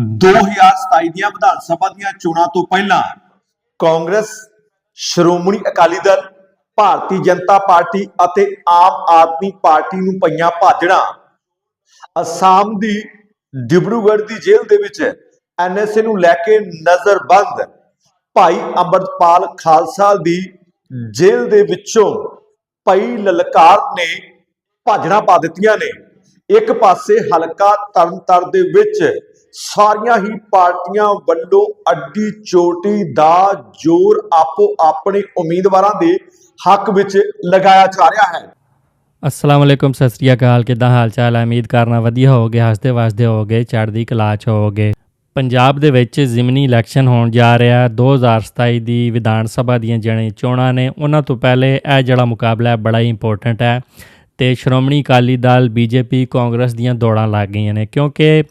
2027 ਦੀਆਂ ਵਿਧਾਨ ਸਭਾ ਦੀਆਂ ਚੋਣਾਂ ਤੋਂ ਪਹਿਲਾਂ ਕਾਂਗਰਸ, ਸ਼੍ਰੋਮਣੀ ਅਕਾਲੀ ਦਲ, ਭਾਰਤੀ ਜਨਤਾ ਪਾਰਟੀ ਅਤੇ ਆਮ ਆਦਮੀ ਪਾਰਟੀ ਨੂੰ ਪਈਆਂ ਭਾਜੜਾਂ ਅਸਾਮ ਦੀ ਡਿਬਰੂਗੜ੍ਹ ਦੀ ਜੇਲ੍ਹ ਦੇ ਵਿੱਚ ਐਨਐਸਏ ਨੂੰ ਲੈ ਕੇ ਨਜ਼ਰਬੰਦ ਭਾਈ ਅੰਮ੍ਰਿਤਪਾਲ ਖਾਲਸਾ ਦੀ ਜੇਲ੍ਹ ਦੇ ਵਿੱਚੋਂ ਪਈ ਲਲਕਾਰ ਨੇ ਭਾਜੜਾਂ ਪਾ ਦਿੱਤੀਆਂ ਨੇ। ਇੱਕ ਪਾਸੇ ਹਲਕਾ ਤਰਨਤਾਰਨ ਦੇ ਵਿੱਚ ਸਾਰੀਆਂ ਹੀ ਪਾਰਟੀਆਂ ਵੱਲੋਂ ਅੱਡੀ ਚੋਟੀ ਦਾ ਜ਼ੋਰ ਆਪੋ ਆਪਣੇ ਉਮੀਦਵਾਰਾਂ ਦੇ ਹੱਕ ਵਿੱਚ ਲਗਾਇਆ ਜਾ ਰਿਹਾ ਹੈ। ਅਸਲਾਮ ਵਾਲੇਕੁਮ ਸਤਿ ਸ੍ਰੀ ਅਕਾਲ। ਕਿਦਾਂ ਹਾਲ ਚਾਲ ਹੈ? ਉਮੀਦ ਕਰਨਾ ਵਧੀਆ ਹੋਵੋਗੇ, ਹੱਸਦੇ ਵਸਦੇ ਹੋਵੋਗੇ, ਚੜ੍ਹਦੀ ਕਲਾ ਚ ਹੋਵੋਗੇ। ਪੰਜਾਬ ਦੇ ਵਿੱਚ ਜ਼ਿਮਨੀ ਇਲੈਕਸ਼ਨ ਹੋਣ ਜਾ ਰਿਹਾ ਹੈ। 2027 ਦੀ ਵਿਧਾਨ ਸਭਾ ਦੀਆਂ ਜਿਹੜੀਆਂ ਚੋਣਾਂ ਨੇ, ਉਹਨਾਂ ਤੋਂ ਪਹਿਲੇ ਇਹ ਜਿਹੜਾ ਮੁਕਾਬਲਾ ਬੜਾ ਹੀ ਇੰਪੋਰਟੈਂਟ ਹੈ। ਤੇ ਸ਼੍ਰੋਮਣੀ ਅਕਾਲੀ ਦਲ, ਬੀਜੇਪੀ, ਕਾਂਗਰਸ ਦੀਆਂ ਦੌੜਾਂ ਲੱਗ ਗਈਆਂ ਨੇ, ਕਿਉਂਕਿ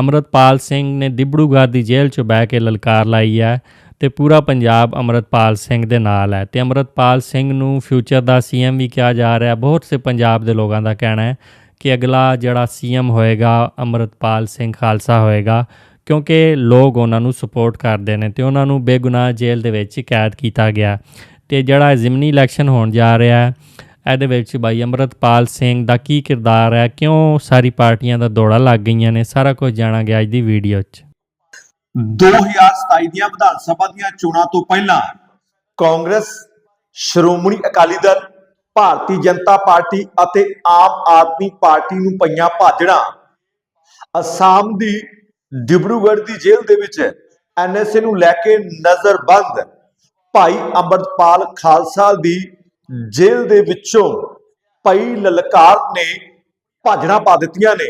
ਅਮਰਤਪਾਲ ਸਿੰਘ ਨੇ ਦਿਬੜੂਗੜ੍ਹ ਦੀ ਜੇਲ੍ਹ 'ਚ ਬਹਿ ਕੇ ਲਲਕਾਰ ਲਾਈ ਹੈ ਤੇ ਪੂਰਾ ਪੰਜਾਬ ਅਮਰਤਪਾਲ ਸਿੰਘ ਦੇ ਨਾਲ ਹੈ ਤੇ ਅਮਰਤਪਾਲ ਸਿੰਘ ਨੂੰ ਫਿਊਚਰ ਦਾ ਸੀਐਮ ਵੀ ਕਿਹਾ ਜਾ ਰਿਹਾ ਬਹੁਤ ਸੇ ਪੰਜਾਬ ਦੇ ਲੋਕਾਂ ਦਾ ਕਹਿਣਾ ਹੈ ਕਿ ਅਗਲਾ ਜਿਹੜਾ ਸੀਐਮ ਹੋਏਗਾ, ਅਮਰਤਪਾਲ ਸਿੰਘ ਖਾਲਸਾ ਹੋਏਗਾ, ਕਿਉਂਕਿ ਲੋਕ ਉਹਨਾਂ ਨੂੰ ਸਪੋਰਟ ਕਰਦੇ ਨੇ ਤੇ ਉਹਨਾਂ ਨੂੰ ਬੇਗੁਨਾਹ ਜੇਲ੍ਹ ਦੇ ਵਿੱਚ ਕੈਦ ਕੀਤਾ ਗਿਆ। ਤੇ ਜਿਹੜਾ ਜ਼ਿਮਨੀ ਇਲੈਕਸ਼ਨ ਹੋਣ ਜਾ ਰਿਹਾ ਹੈ ਇਹਦੇ ਵਿੱਚ ਭਾਈ ਅਮਰਤਪਾਲ ਸਿੰਘ ਦਾ ਕੀ ਕਿਰਦਾਰ ਹੈ? ਕਿਉਂ ਸਾਰੀ ਪਾਰਟੀਆਂ ਦਾ ਦੌੜਾ ਲੱਗ ਗਈਆਂ ਨੇ? ਸਾਰਾ ਕੁਝ ਜਾਣਾਂਗੇ ਅੱਜ ਦੀ ਵੀਡੀਓ 'ਚ। 2027 ਦੀਆਂ ਵਿਧਾਨ ਸਭਾ ਦੀਆਂ ਚੋਣਾਂ ਤੋਂ ਪਹਿਲਾਂ ਕਾਂਗਰਸ, ਸ਼੍ਰੋਮਣੀ ਅਕਾਲੀ ਦਲ, ਭਾਰਤੀ ਜਨਤਾ ਪਾਰਟੀ ਅਤੇ ਆਮ ਆਦਮੀ ਪਾਰਟੀ ਨੂੰ ਪਈਆਂ ਭਾਜੜਾਂ ਅਸਾਮ ਦੀ ਡਿਬਰੂਗੜ੍ਹ ਦੀ ਜੇਲ੍ਹ ਦੇ ਵਿੱਚ ਐਨਐਸਏ ਨੂੰ ਲੈ ਕੇ ਨਜ਼ਰਬੰਦ ਭਾਈ ਅੰਮ੍ਰਿਤਪਾਲ ਖਾਲਸਾ ਦੀ ਜੇਲ੍ਹ ਦੇ ਵਿੱਚੋਂ ਪਈ ਲਲਕਾਰ ਨੇ ਭਾਜਣਾ ਪਾ ਦਿੱਤੀਆਂ ਨੇ।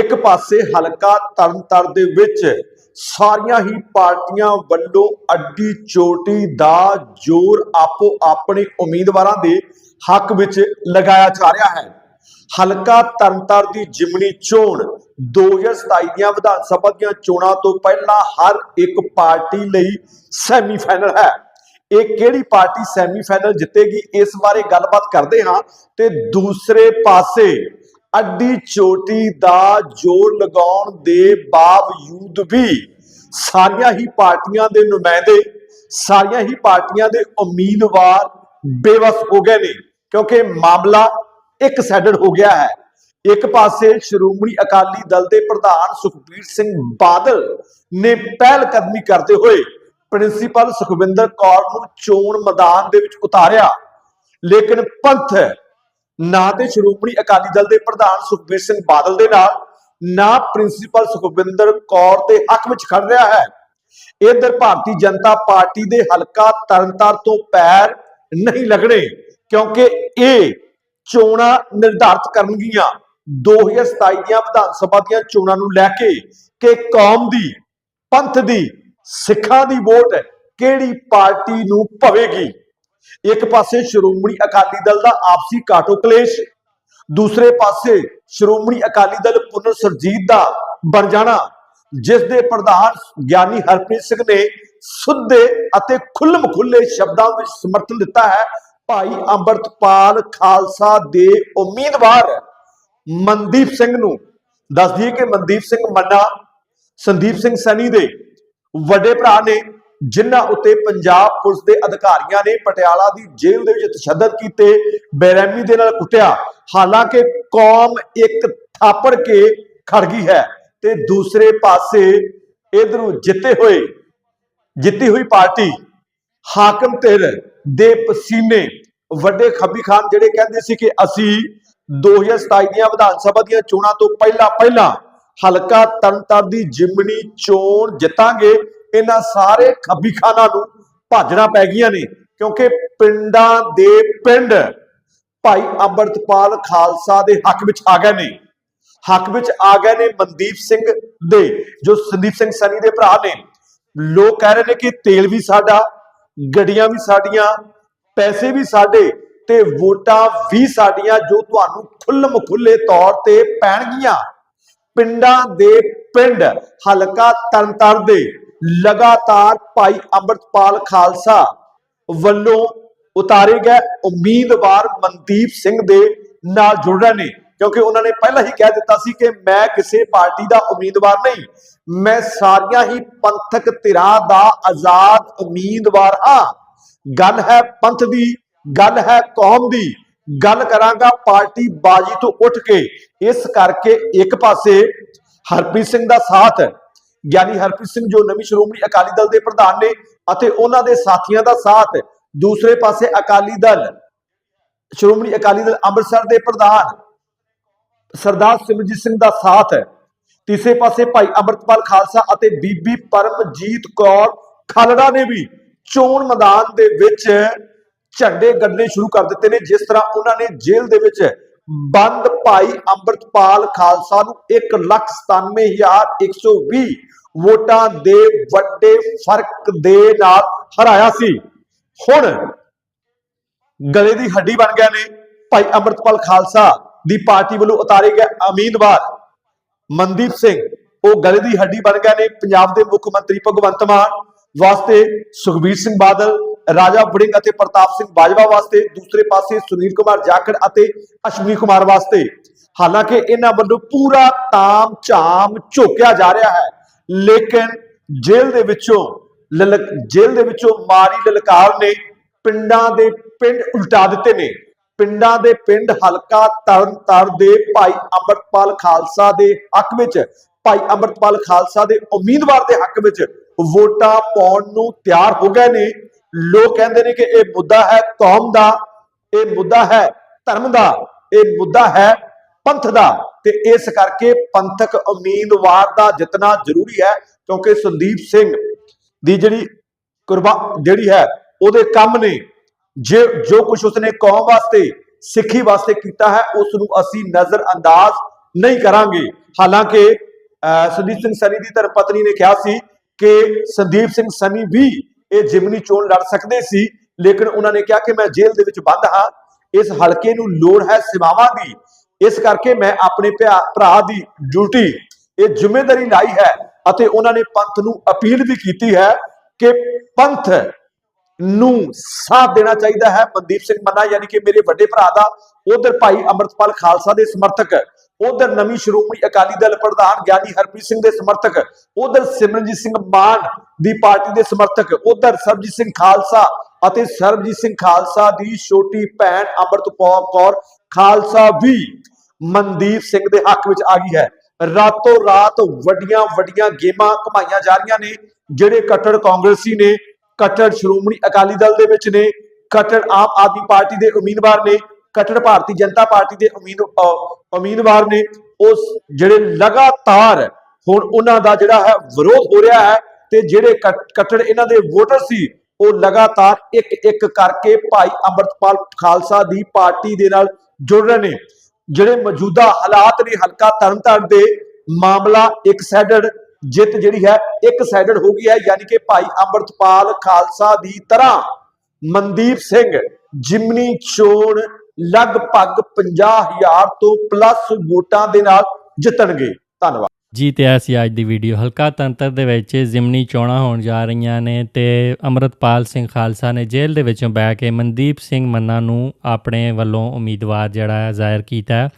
ਇੱਕ ਪਾਸੇ ਹਲਕਾ ਤਰਨਤਾਰਨ ਦੇ ਵਿੱਚ ਸਾਰੀਆਂ ਹੀ ਪਾਰਟੀਆਂ ਵੱਲੋਂ ਅੱਡੀ ਚੋਟੀ ਦਾ ਜ਼ੋਰ ਆਪੋ ਆਪਣੇ ਉਮੀਦਵਾਰਾਂ ਦੇ ਹੱਕ ਵਿੱਚ ਲਗਾਇਆ ਜਾ ਰਿਹਾ ਹੈ। ਹਲਕਾ ਤਰਨਤਾਰਨ ਦੀ ਜਿਮਨੀ ਚੋਣ 2027 ਦੀਆਂ ਵਿਧਾਨ ਸਭਾ ਦੀਆਂ ਚੋਣਾਂ ਤੋਂ ਪਹਿਲਾਂ ਹਰ ਇੱਕ ਪਾਰਟੀ ਲਈ ਸੈਮੀਫਾਈਨਲ ਹੈ। ਇਹ ਕਿਹੜੀ ਪਾਰਟੀ ਸੈਮੀਫਾਈਨਲ ਜਿੱਤੇਗੀ, ਇਸ ਬਾਰੇ ਗੱਲਬਾਤ ਕਰਦੇ ਹਾਂ ਤੇ ਦੂਸਰੇ ਪਾਸੇ ਅੱਡੀ ਚੋਟੀ ਦਾ ਜੋਰ ਲਗਾਉਣ ਦੇ ਬਾਵਜੂਦ ਵੀ ਸਾਰੀਆਂ ਹੀ ਪਾਰਟੀਆਂ ਦੇ ਨੁਮਾਇੰਦੇ, ਸਾਰੀਆਂ ਹੀ ਪਾਰਟੀਆਂ ਦੇ ਉਮੀਦਵਾਰ ਬੇਵਸ ਹੋ ਗਏ ਨੇ, ਕਿਉਂਕਿ ਮਾਮਲਾ ਇੱਕ ਸਾਈਡਡ ਹੋ ਗਿਆ ਹੈ। ਇੱਕ ਪਾਸੇ ਸ਼੍ਰੋਮਣੀ ਅਕਾਲੀ ਦਲ ਦੇ ਪ੍ਰਧਾਨ ਸੁਖਬੀਰ ਸਿੰਘ ਬਾਦਲ ਨੇ ਪਹਿਲ ਕਦਮੀ ਕਰਦੇ ਹੋਏ ਪ੍ਰਿੰਸੀਪਲ ਸੁਖਵਿੰਦਰ ਕੌਰ ਨੂੰ ਚੋਣ ਮੈਦਾਨ ਦੇ ਵਿੱਚ ਉਤਾਰਿਆ। ਲੇਕਿਨ ਪੰਥ ਨਾ ਤੇ ਸ਼੍ਰੋਮਣੀ ਅਕਾਲੀ ਦਲ ਦੇ ਪ੍ਰਧਾਨ ਸੁਖਬੀਰ ਸਿੰਘ ਬਾਦਲ ਦੇ ਨਾਲ, ਨਾ ਪ੍ਰਿੰਸੀਪਲ ਸੁਖਵਿੰਦਰ ਕੌਰ ਦੇ ਹੱਕ ਵਿੱਚ ਖੜ ਰਿਹਾ ਹੈ। ਇਧਰ ਭਾਰਤੀ ਜਨਤਾ ਪਾਰਟੀ ਦੇ ਹਲਕਾ ਤਰਨਤਾਰ ਤੋਂ ਪੈਰ ਨਹੀਂ ਲੱਗਣੇ, ਕਿਉਂਕਿ ਇਹ ਚੋਣਾਂ ਨਿਰਧਾਰਤ ਕਰਨਗੀਆਂ। 2027 ਦੀਆਂ ਵਿਧਾਨ ਸਭਾ ਦੀਆਂ ਚੋਣਾਂ ਨੂੰ ਲੈ ਕੇ ਕਿ ਕੌਮ ਦੀ, ਪੰਥ ਦੀ ਸਿੱਖਾਂ ਦੀ ਵੋਟ ਕਿਹੜੀ ਪਾਰਟੀ ਨੂੰ ਭਵੇਗੀ? ਇੱਕ ਪਾਸੇ ਸ਼੍ਰੋਮਣੀ ਅਕਾਲੀ ਦਲ ਦਾ ਆਪਸੀ ਕਾਟੋ ਕਲੇਸ਼, ਦੂਸਰੇ ਪਾਸੇ ਸ਼੍ਰੋਮਣੀ ਅਕਾਲੀ ਦਲ ਪੁਨਰ ਸਰਜੀਤ ਦਾ ਬਣ ਜਾਣਾ, ਜਿਸ ਦੇ ਪ੍ਰਧਾਨ ਗਿਆਨੀ ਹਰਪ੍ਰੀਤ ਸਿੰਘ ਨੇ ਸੁੱਧੇ ਅਤੇ ਖੁੱਲਮ ਖੁੱਲੇ ਸ਼ਬਦਾਂ ਵਿੱਚ ਸਮਰਥਨ ਦਿੱਤਾ ਹੈ। ਭਾਈ ਅੰਮ੍ਰਿਤਪਾਲ ਖਾਲਸਾ ਦੇ ਉਮੀਦਵਾਰ ਮਨਦੀਪ ਸਿੰਘ ਨੂੰ, ਦੱਸ ਦਈਏ ਕਿ ਮਨਦੀਪ ਸਿੰਘ ਮੰਨਾ, ਸੰਦੀਪ ਸਿੰਘ ਸੈਣੀ ਦੇ ਵੱਡੇ ਭਰਾ ਨੇ, ਜਿਨ੍ਹਾਂ ਉੱਤੇ ਪੰਜਾਬ ਪੁਲਿਸ ਦੇ ਅਧਿਕਾਰੀਆਂ ਨੇ ਪਟਿਆਲਾ ਦੀ ਜੇਲ੍ਹ ਦੇ ਵਿੱਚ ਤਸ਼ੱਦਦ ਕੀਤੇ, ਬੇਰਹਿਮੀ ਦੇ ਨਾਲ ਕੁੱਟਿਆ। ਹਾਲਾਂਕਿ ਕੌਮ ਇੱਕ ਥਾਪੜ ਕੇ ਖੜ ਗਈ ਹੈ ਤੇ ਦੂਸਰੇ ਪਾਸੇ ਇਧਰੋਂ ਜਿੱਤੇ ਹੋਏ, ਜਿੱਤੀ ਹੋਈ ਪਾਰਟੀ ਹਾਕਮ ਧਿਰ ਦੇ ਪਸੀਨੇ ਵੱਡੇ ਖੱਬੀ ਖਾਨ ਜਿਹੜੇ ਕਹਿੰਦੇ ਸੀ ਕਿ ਅਸੀਂ 2027 ਦੀਆਂ ਵਿਧਾਨ ਸਭਾ ਦੀਆਂ ਚੋਣਾਂ ਤੋਂ ਪਹਿਲਾਂ ਪਹਿਲਾਂ ਹਲਕਾ ਤਰਨਤਾਰਨ ਦੀ ਜਿਮਨੀ ਚੋਣ ਜਿੱਤਾਂਗੇ, ਇਹਨਾਂ ਸਾਰੇ ਖੱਬੀ ਨੂੰ ਭਾਜਣਾ ਪੈ ਗਈਆਂ ਨੇ, ਕਿਉਂਕਿ ਪਿੰਡਾਂ ਦੇ ਪਿੰਡ ਭਾਈ ਅੰਮ੍ਰਿਤਪਾਲ ਖਾਲਸਾ ਦੇ ਹੱਕ ਵਿੱਚ ਆ ਗਏ ਨੇ। ਹੱਕ ਵਿੱਚ ਆ ਗਏ ਨੇ ਮਨਦੀਪ ਸਿੰਘ ਦੇ, ਜੋ ਸੰਦੀਪ ਸਿੰਘ ਸਨੀ ਦੇ ਭਰਾ ਨੇ। ਲੋਕ ਕਹਿ ਰਹੇ ਨੇ ਕਿ ਤੇਲ ਵੀ ਸਾਡਾ, ਗੱਡੀਆਂ ਵੀ ਸਾਡੀਆਂ, ਪੈਸੇ ਵੀ ਸਾਡੇ ਤੇ ਵੋਟਾਂ ਵੀ ਸਾਡੀਆਂ ਜੋ ਤੁਹਾਨੂੰ ਖੁੱਲਮ ਖੁੱਲੇ ਤੌਰ ਤੇ ਪੈਣਗੀਆਂ। ਪਿੰਡਾਂ ਦੇ ਪਿੰਡ ਹਲਕਾ ਤਰਨਤਾਰਨ ਦੇ ਲਗਾਤਾਰ ਭਾਈ ਅੰਮ੍ਰਿਤਪਾਲ ਖਾਲਸਾ ਵੱਲੋਂ ਉਤਾਰੇ ਗਏ ਉਮੀਦਵਾਰ ਮਨਦੀਪ ਸਿੰਘ ਦੇ ਨਾਲ ਜੁੜ ਰਹੇ ਨੇ, ਕਿਉਂਕਿ ਉਹਨਾਂ ਨੇ ਪਹਿਲਾਂ ਹੀ ਕਹਿ ਦਿੱਤਾ ਸੀ ਕਿ ਮੈਂ ਕਿਸੇ ਪਾਰਟੀ ਦਾ ਉਮੀਦਵਾਰ ਨਹੀਂ, ਮੈਂ ਸਾਰੀਆਂ ਹੀ ਪੰਥਕ ਧਿਰਾਂ ਦਾ ਆਜ਼ਾਦ ਉਮੀਦਵਾਰ ਹਾਂ। ਗੱਲ ਹੈ ਪੰਥ ਦੀ, ਗੱਲ ਹੈ ਕੌਮ ਦੀ। ਗੱਲ ਕਰਾਂਗਾ ਪਾਰਟੀ ਬਾਜੀ ਤੋਂ ਉੱਠ ਕੇ। ਇਸ ਕਰਕੇ ਇੱਕ ਪਾਸੇ ਹਰਪ੍ਰੀਤ ਸਿੰਘ ਦਾ ਸਾਥ ਗਿਆਨੀ ਹਰਪ੍ਰੀਤ ਸਿੰਘ ਜੋ ਨਵੀਂ ਸ਼੍ਰੋਮਣੀ ਅਕਾਲੀ ਦਲ ਦੇ ਪ੍ਰਧਾਨ ਨੇ ਅਤੇ ਉਹਨਾਂ ਦੇ ਸਾਥੀਆਂ ਦਾ ਸਾਥ, ਦੂਸਰੇ ਪਾਸੇ ਅਕਾਲੀ ਦਲ, ਸ਼੍ਰੋਮਣੀ ਅਕਾਲੀ ਦਲ ਅੰਮ੍ਰਿਤਸਰ ਦੇ ਪ੍ਰਧਾਨ ਸਰਦਾਰ ਸਿਮਰਜੀਤ ਸਿੰਘ ਦਾ ਸਾਥ ਹੈ ਤੀਸਰੇ ਪਾਸੇ ਭਾਈ ਅਮਰਤਪਾਲ ਖਾਲਸਾ ਅਤੇ ਬੀਬੀ ਪਰਮਜੀਤ ਕੌਰ ਖਾਲੜਾ ਨੇ ਵੀ ਚੋਣ ਮੈਦਾਨ ਦੇ ਵਿੱਚ ਝੰਡੇ ਗੱਡਣੇ ਸ਼ੁਰੂ ਕਰ ਦਿੱਤੇ ਨੇ, ਜਿਸ ਤਰ੍ਹਾਂ ਉਹਨਾਂ ਨੇ ਜੇਲ੍ਹ ਦੇ ਵਿੱਚ ਬੰਦ ਭਾਈ ਅੰਮ੍ਰਿਤਪਾਲ ਖਾਲਸਾ ਨੂੰ 197120 ਵੋਟਾਂ ਦੇ ਵੱਡੇ ਫ਼ਰਕ ਦੇ ਨਾਲ ਹਰਾਇਆ ਸੀ। ਹੁਣ ਗਲੇ ਦੀ ਹੱਡੀ ਬਣ ਗਏ ਨੇ, ਭਾਈ ਅੰਮ੍ਰਿਤਪਾਲ ਖਾਲਸਾ ਦੀ ਪਾਰਟੀ ਵੱਲੋਂ ਉਤਾਰੇ ਗਏ ਉਮੀਦਵਾਰ ਮਨਦੀਪ ਸਿੰਘ। ਉਹ ਗਲੇ ਦੀ ਹੱਡੀ ਬਣ ਗਏ ਨੇ, ਪੰਜਾਬ ਦੇ ਮੁੱਖ ਮੰਤਰੀ ਭਗਵੰਤ ਮਾਨ ਵਾਸਤੇ ਸੁਖਬੀਰ ਸਿੰਘ ਬਾਦਲ ਰਾਜਾ ਵੜਿੰਗ ਅਤੇ ਪ੍ਰਤਾਪ ਸਿੰਘ ਬਾਜਵਾ ਵਾਸਤੇ, ਦੂਸਰੇ ਪਾਸੇ ਸੁਨੀਲ ਕੁਮਾਰ ਜਾਖੜ ਅਤੇ ਅਸ਼ਵਨੀ ਕੁਮਾਰ ਵਾਸਤੇ। ਹਾਲਾਂਕਿ ਇਹਨਾਂ ਵੱਲੋਂ ਪੂਰਾ ਤਾਮ ਝਾਮ ਝੋਕਿਆ ਜਾ ਰਿਹਾ ਹੈ। ਲੇਕਿਨ ਜੇਲ੍ਹ ਦੇ ਵਿੱਚੋਂ ਲਲਕ, ਜੇਲ੍ਹ ਦੇ ਵਿੱਚੋਂ ਮਾਰੀ ਲਲਕਾਰ ਨੇ ਪਿੰਡਾਂ ਦੇ ਪਿੰਡ ਉਲਟਾ ਦਿੱਤੇ ਨੇ। ਪਿੰਡਾਂ ਦੇ ਪਿੰਡ ਹਲਕਾ ਤਰਨਤਾਰਨ ਦੇ ਭਾਈ ਅੰਮ੍ਰਿਤਪਾਲ ਖਾਲਸਾ ਦੇ ਹੱਕ ਵਿੱਚ, ਭਾਈ ਅੰਮ੍ਰਿਤਪਾਲ ਖਾਲਸਾ ਦੇ ਉਮੀਦਵਾਰ ਦੇ ਹੱਕ ਵਿੱਚ ਵੋਟਾਂ ਪਾਉਣ ਨੂੰ ਤਿਆਰ ਹੋ ਗਏ ਨੇ। ਲੋਕ ਕਹਿੰਦੇ ਨੇ ਕਿ ਇਹ ਮੁੱਦਾ ਹੈ ਕੌਮ ਦਾ ਇਹ ਮੁੱਦਾ ਹੈ ਧਰਮ ਦਾ ਇਹ ਮੁੱਦਾ ਹੈ ਪੰਥ ਦਾ। ਤੇ ਇਸ ਕਰਕੇ ਪੰਥਕ ਉਮੀਦਵਾਰ ਦਾ ਜਿੱਤਣਾ ਜ਼ਰੂਰੀ ਹੈ ਕਿਉਂਕਿ ਸੰਦੀਪ ਸਿੰਘ ਦੀ ਜਿਹੜੀ ਕੁਰਬਾ ਜਿਹੜੀ ਹੈ ਉਹਦੇ ਕੰਮ ਨੇ। ਜੇ ਜੋ ਕੁਝ ਉਸਨੇ ਕੌਮ ਵਾਸਤੇ ਸਿੱਖੀ ਵਾਸਤੇ ਕੀਤਾ ਹੈ ਉਸ ਨੂੰ ਅਸੀਂ ਨਜ਼ਰ ਅੰਦਾਜ਼ ਨਹੀਂ ਕਰਾਂਗੇ। ਹਾਲਾਂਕਿ ਅਹ, ਸੰਦੀਪ ਸਿੰਘ ਸਨੀ ਦੀ ਧਰਮ ਪਤਨੀ ਨੇ ਕਿਹਾ ਸੀ ਕਿ ਸੰਦੀਪ ਸਿੰਘ ਸਨੀ ਵੀ ਇਹ ਜਿਮਨੀ ਚੋਣ ਲੜ ਸਕਦੇ ਸੀ, ਲੇਕਿਨ ਉਹਨਾਂ ਨੇ ਕਿਹਾ ਕਿ ਮੈਂ ਜੇਲ੍ਹ ਦੇ ਵਿੱਚ ਬੰਦ ਹਾਂ, ਇਸ ਹਲਕੇ ਨੂੰ ਲੋੜ ਹੈ ਸੇਵਾਵਾਂ ਦੀ। ਇਸ ਕਰਕੇ ਮੈਂ ਆਪਣੇ ਭਰਾ ਦੀ ਡਿਊਟੀ, ਇਹ ਜ਼ਿੰਮੇਵਾਰੀ ਲਾਈ ਹੈ ਅਤੇ ਉਹਨਾਂ ਨੇ ਪੰਥ ਨੂੰ ਅਪੀਲ ਵੀ ਕੀਤੀ ਹੈ ਕਿ ਪੰਥ ਨੂੰ ਸਾਥ ਦੇਣਾ ਚਾਹੀਦਾ ਹੈ। ਮਨਦੀਪ ਸਿੰਘ ਮੰਨਾ, ਯਾਨੀ ਕਿ ਮੇਰੇ ਵੱਡੇ ਭਰਾ ਦਾ ਉਧਰ ਭਾਈ ਅਮਰਤਪਾਲ ਖਾਲਸਾ ਦੇ ਸਮਰਥਕ ਉਧਰ ਨਵੀਂ ਸ਼੍ਰੋਮਣੀ ਅਕਾਲੀ ਦਲ ਪ੍ਰਧਾਨ ਗਿਆਨੀ ਹਰਪ੍ਰੀਤ ਸਿੰਘ ਦੇ ਸਮਰਥਕ, ਉਧਰ ਸਿਮਰਨਜੀਤ ਸਿੰਘ ਮਾਨ ਦੀ ਪਾਰਟੀ ਦੇ ਸਮਰਥਕ, ਉਧਰ ਸਰਬਜੀਤ ਸਿੰਘ ਖਾਲਸਾ ਅਤੇ ਸਰਬਜੀਤ ਸਿੰਘ ਖਾਲਸਾ ਦੀ ਛੋਟੀ ਭੈਣ ਅਮਰਤਪਾਲ ਕੌਰ ਖਾਲਸਾ ਵੀ ਮਨਦੀਪ ਸਿੰਘ ਦੇ ਹੱਕ ਵਿੱਚ ਆ ਗਈ ਹੈ। ਰਾਤੋਂ ਰਾਤ ਵੱਡੀਆਂ ਵੱਡੀਆਂ ਗੇਮਾਂ ਘਮਾਈਆਂ ਜਾ ਰਹੀਆਂ ਨੇ, ਜਿਹੜੇ ਕੱਟੜ ਕਾਂਗਰਸੀ ਨੇ, ਕੱਟੜ ਸ਼੍ਰੋਮਣੀ ਅਕਾਲੀ ਦਲ ਦੇ ਵਿੱਚ ਨੇ, ਕੱਟੜ ਆਮ ਆਦਮੀ ਪਾਰਟੀ ਦੇ ਉਮੀਦਵਾਰ ਨੇ, ਕੱਟੜ ਭਾਰਤੀ ਜਨਤਾ ਪਾਰਟੀ ਦੇ ਉਮੀਦ, ਅਹ ਉਮੀਦਵਾਰ ਨੇ ਉਸ ਜਿਹੜੇ ਲਗਾਤਾਰ ਹੁਣ ਉਹਨਾਂ ਦਾ ਜਿਹੜਾ ਹੈ ਵਿਰੋਧ ਹੋ ਰਿਹਾ ਹੈ ਤੇ ਜਿਹੜੇ ਕੱਟੜ ਇਹਨਾਂ ਦੇ ਵੋਟਰ ਸੀ, ਉਹ ਲਗਾਤਾਰ ਇੱਕ ਇੱਕ ਕਰਕੇ ਭਾਈ ਅੰਮ੍ਰਿਤਪਾਲ ਖਾਲਸਾ ਦੀ ਪਾਰਟੀ ਦੇ ਨਾਲ ਜੁੜ ਰਹੇ ਨੇ। ਜਿਹੜੇ ਮੌਜੂਦਾ ਹਾਲਾਤ ਨੇ ਹਲਕਾ ਤਰਨਤਾਰਨ ਦੇ, ਮਾਮਲਾ ਇੱਕ ਸਾਈਡਡ ਜਿੱਤ ਜਿਹੜੀ ਹੈ ਇੱਕ ਸਾਈਡਡ ਹੋ ਗਈ ਹੈ, ਯਾਨੀ ਕਿ ਭਾਈ ਅੰਮ੍ਰਿਤਪਾਲ ਖਾਲਸਾ ਦੀ ਤਰ੍ਹਾਂ ਮਨਦੀਪ ਸਿੰਘ, ਜਿਮਨੀ ਚੋਣ ਲਗਭਗ 50000 ਤੋਂ ਪਲੱਸ ਵੋਟਾਂ ਦੇ ਨਾਲ ਜਿੱਤਣਗੇ। ਧੰਨਵਾਦ। ਜੀ ਤੇ ਇਹ ਅੱਜ ਦੀ ਵੀਡੀਓ ਹਲਕਾ ਤੰਤਰ ਦੇ ਵਿੱਚ ਜ਼ਿਮਨੀ ਚੋਣਾਂ ਹੋਣ ਜਾ ਰਹੀਆਂ ਨੇ ਤੇ ਅਮਰਤਪਾਲ ਸਿੰਘ ਖਾਲਸਾ ਨੇ ਜੇਲ੍ਹ ਦੇ ਵਿੱਚੋਂ ਬਹਿ ਕੇ ਮਨਦੀਪ ਸਿੰਘ ਮੰਨਾ ਨੂੰ ਆਪਣੇ ਵੱਲੋਂ ਉਮੀਦਵਾਰ ਜਿਹੜਾ ਹੈ ਜ਼ਾਹਿਰ ਕੀਤਾ ਹੈ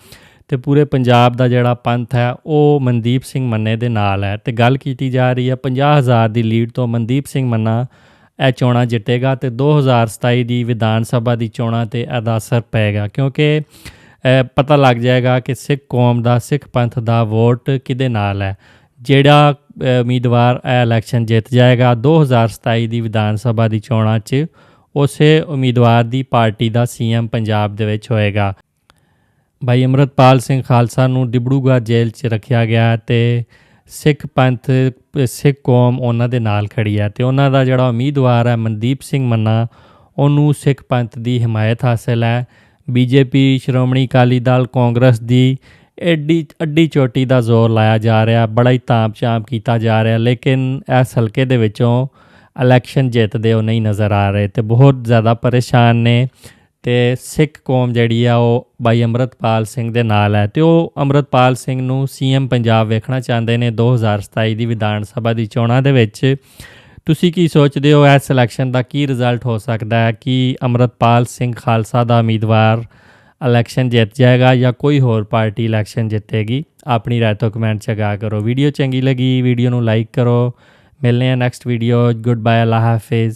ਤੇ ਪੂਰੇ ਪੰਜਾਬ ਦਾ ਜਿਹੜਾ ਪੰਥ ਹੈ ਉਹ ਮਨਦੀਪ ਸਿੰਘ ਮੰਨੇ ਦੇ ਨਾਲ ਹੈ ਤੇ ਗੱਲ ਕੀਤੀ ਜਾ ਰਹੀ ਹੈ 50000 ਦੀ ਲੀਡ ਤੋਂ ਮਨਦੀਪ ਸਿੰਘ ਮੰਨਾ ਇਹ ਚੋਣਾਂ ਜਿੱਤੇਗਾ ਤੇ 2027 ਦੀ ਵਿਧਾਨ ਸਭਾ ਦੀ ਚੋਣਾਂ ਤੇ ਇਹਦਾ ਅਸਰ ਪਏਗਾ, ਕਿਉਂਕਿ ਪਤਾ ਲੱਗ ਜਾਏਗਾ ਕਿ ਸਿੱਖ ਕੌਮ ਦਾ, ਸਿੱਖ ਪੰਥ ਦਾ ਵੋਟ ਕਿਹਦੇ ਨਾਲ ਹੈ। ਜਿਹੜਾ ਉਮੀਦਵਾਰ ਇਹ ਇਲੈਕਸ਼ਨ ਜਿੱਤ ਜਾਏਗਾ 2027 ਦੀ ਵਿਧਾਨ ਸਭਾ ਦੀ ਚੋਣਾਂ 'ਚ, ਉਸੇ ਉਮੀਦਵਾਰ ਦੀ ਪਾਰਟੀ ਦਾ ਸੀਐਮ ਪੰਜਾਬ ਦੇ ਵਿੱਚ ਹੋਏਗਾ। ਭਾਈ ਅਮਰਤਪਾਲ ਸਿੰਘ ਖਾਲਸਾ ਨੂੰ ਡਿਬੜੂਗੜ੍ਹ ਜੇਲ੍ਹ 'ਚ ਰੱਖਿਆ ਗਿਆ ਤੇ ਸਿੱਖ ਪੰਥ, ਸਿੱਖ ਕੌਮ ਉਹਨਾਂ ਦੇ ਨਾਲ ਖੜੀ ਹੈ ਤੇ ਉਹਨਾਂ ਦਾ ਜਿਹੜਾ ਉਮੀਦਵਾਰ ਹੈ ਮਨਦੀਪ ਸਿੰਘ ਮੰਨਾ, ਉਹਨੂੰ ਸਿੱਖ ਪੰਥ ਦੀ ਹਮਾਇਤ ਹਾਸਲ ਹੈ। ਬੀਜੇਪੀ ਸ਼੍ਰੋਮਣੀ ਅਕਾਲੀ ਦਲ ਕਾਂਗਰਸ ਦੀ ਐਡੀ, ਅੱਡੀ ਚੋਟੀ ਦਾ ਜ਼ੋਰ ਲਾਇਆ ਜਾ ਰਿਹਾ, ਬੜਾ ਹੀ ਤਾਮ-ਚਾਮ ਕੀਤਾ ਜਾ ਰਿਹਾ, ਲੇਕਿਨ ਇਸ ਹਲਕੇ ਦੇ ਵਿੱਚੋਂ ਇਲੈਕਸ਼ਨ ਜਿੱਤਦੇ ਉਹ ਨਹੀਂ ਨਜ਼ਰ ਆ ਰਹੇ ਤੇ ਬਹੁਤ ਜ਼ਿਆਦਾ ਪਰੇਸ਼ਾਨ ਨੇ। ਤੇ ਸਿੱਖ ਕੌਮ ਜਿਹੜੀ ਆ ਉਹ ਬਾਈ ਅੰਮ੍ਰਿਤਪਾਲ ਸਿੰਘ ਦੇ ਨਾਲ ਹੈ ਤੇ ਉਹ ਅੰਮ੍ਰਿਤਪਾਲ ਸਿੰਘ ਨੂੰ ਸੀਐਮ ਪੰਜਾਬ ਵੇਖਣਾ ਚਾਹੁੰਦੇ ਨੇ 2027 ਦੀ ਵਿਧਾਨ ਸਭਾ ਦੀ ਚੋਣਾਂ ਦੇ ਵਿੱਚ। ਤੁਸੀਂ ਕੀ ਸੋਚਦੇ ਹੋ ਇਸ ਇਲੈਕਸ਼ਨ ਦਾ ਕੀ ਰਿਜ਼ਲਟ ਹੋ ਸਕਦਾ ਹੈ? ਕਿ ਅੰਮ੍ਰਿਤਪਾਲ ਸਿੰਘ ਖਾਲਸਾ ਦਾ ਉਮੀਦਵਾਰ ਇਲੈਕਸ਼ਨ ਜਿੱਤ ਜਾਏਗਾ ਜਾਂ ਕੋਈ ਹੋਰ ਪਾਰਟੀ ਇਲੈਕਸ਼ਨ ਜਿੱਤੇਗੀ? ਆਪਣੀ ਰਾਏ ਤੋਂ ਕਮੈਂਟ ਚ ਆਗਾ ਕਰੋ। ਵੀਡੀਓ ਚੰਗੀ ਲੱਗੀ, ਵੀਡੀਓ ਨੂੰ ਲਾਈਕ ਕਰੋ। ਮਿਲਨੇ ਆ ਨੈਕਸਟ ਵੀਡੀਓ ਗੁੱਡ ਬਾਏ ਅੱਲਾ ਹਾਫਿਜ਼